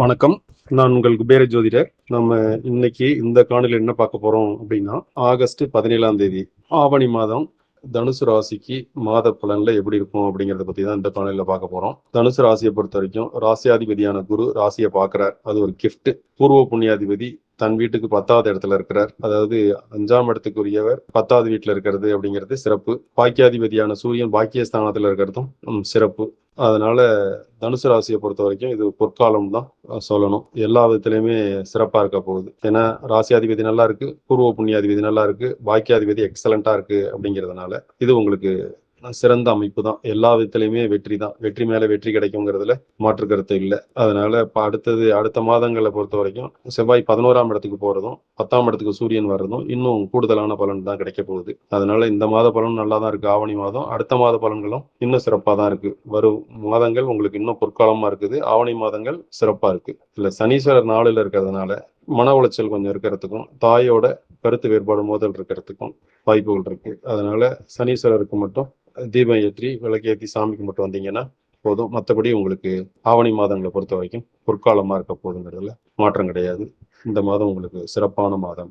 வணக்கம். நான் உங்கள் குபேர ஜோதிடர். நம்ம இன்னைக்கு இந்த காணொலியில் என்ன பார்க்க போறோம் அப்படின்னா ஆகஸ்ட் பதினேழாம் தேதி ஆவணி மாதம் தனுசு ராசிக்கு மாத பலன்ல எப்படி இருக்கும் அப்படிங்கறத பத்தி தான் இந்த காணொலியில பார்க்க போறோம். தனுசு ராசியை பொறுத்த வரைக்கும் ராசியாதிபதியான குரு ராசியை பாக்குறார் அது ஒரு கிஃப்ட் பூர்வ புண்ணியாதிபதி தன் வீட்டுக்கு பத்தாவது இடத்துல இருக்கிறார். அதாவது அஞ்சாம் இடத்துக்குரியவர் பத்தாவது வீட்டுல இருக்கிறது அப்படிங்கிறது சிறப்பு. பாக்கியாதிபதியான சூரியன் பாக்கியஸ்தானத்துல இருக்கிறதும் சிறப்பு. அதனால தனுசு ராசியை பொறுத்த வரைக்கும் இது பொற்காலம் தான் சொல்லணும். எல்லா விதத்திலையுமே சிறப்பா இருக்க போகுது. ஏன்னா ராசியாதிபதி நல்லா இருக்கு பூர்வ புண்ணியாதிபதி நல்லா இருக்கு பாக்கியாதிபதி எக்ஸலண்டா இருக்கு அப்படிங்கிறதுனால இது உங்களுக்கு சிறந்த அமைப்பு தான். எல்லா விதத்திலையுமே வெற்றி தான். வெற்றி மேல வெற்றி கிடைக்குங்கிறதுல மாற்று கருத்து இல்லை. அதனால இப்ப அடுத்தது அடுத்த மாதங்களை பொறுத்த வரைக்கும் செவ்வாய் பதினோராம் இடத்துக்கு போறதும் பத்தாம் இடத்துக்கு சூரியன் வர்றதும் இன்னும் கூடுதலான பலன் தான் கிடைக்க போகுது. அதனால இந்த மாத பலன் நல்லா தான் இருக்கு. ஆவணி மாதம் அடுத்த மாத பலன்களும் இன்னும் சிறப்பா தான் இருக்கு. வரும் மாதங்கள் உங்களுக்கு இன்னும் பொற்காலமா இருக்குது. ஆவணி மாதங்கள் சிறப்பா இருக்கு. இல்ல சனீஸ்வரர் நாளில் இருக்கிறதுனால மன உளைச்சல் கொஞ்சம் இருக்கிறதுக்கும் தாயோட கருத்து வேறுபாடு மோதல் இருக்கிறதுக்கும் வாய்ப்புகள் இருக்கு. அதனால சனீஸ்வரருக்கு மட்டும் தீபம் ஏற்றி விளக்கேற்றி சாமிக்கு மட்டும் வந்தீங்கன்னா போதும். மற்றபடி உங்களுக்கு ஆவணி மாதங்களை பொறுத்த வரைக்கும் பொற்காலமா இருக்க போதுங்கிறதுல மாற்றம் கிடையாது. இந்த மாதம் உங்களுக்கு சிறப்பான மாதம்.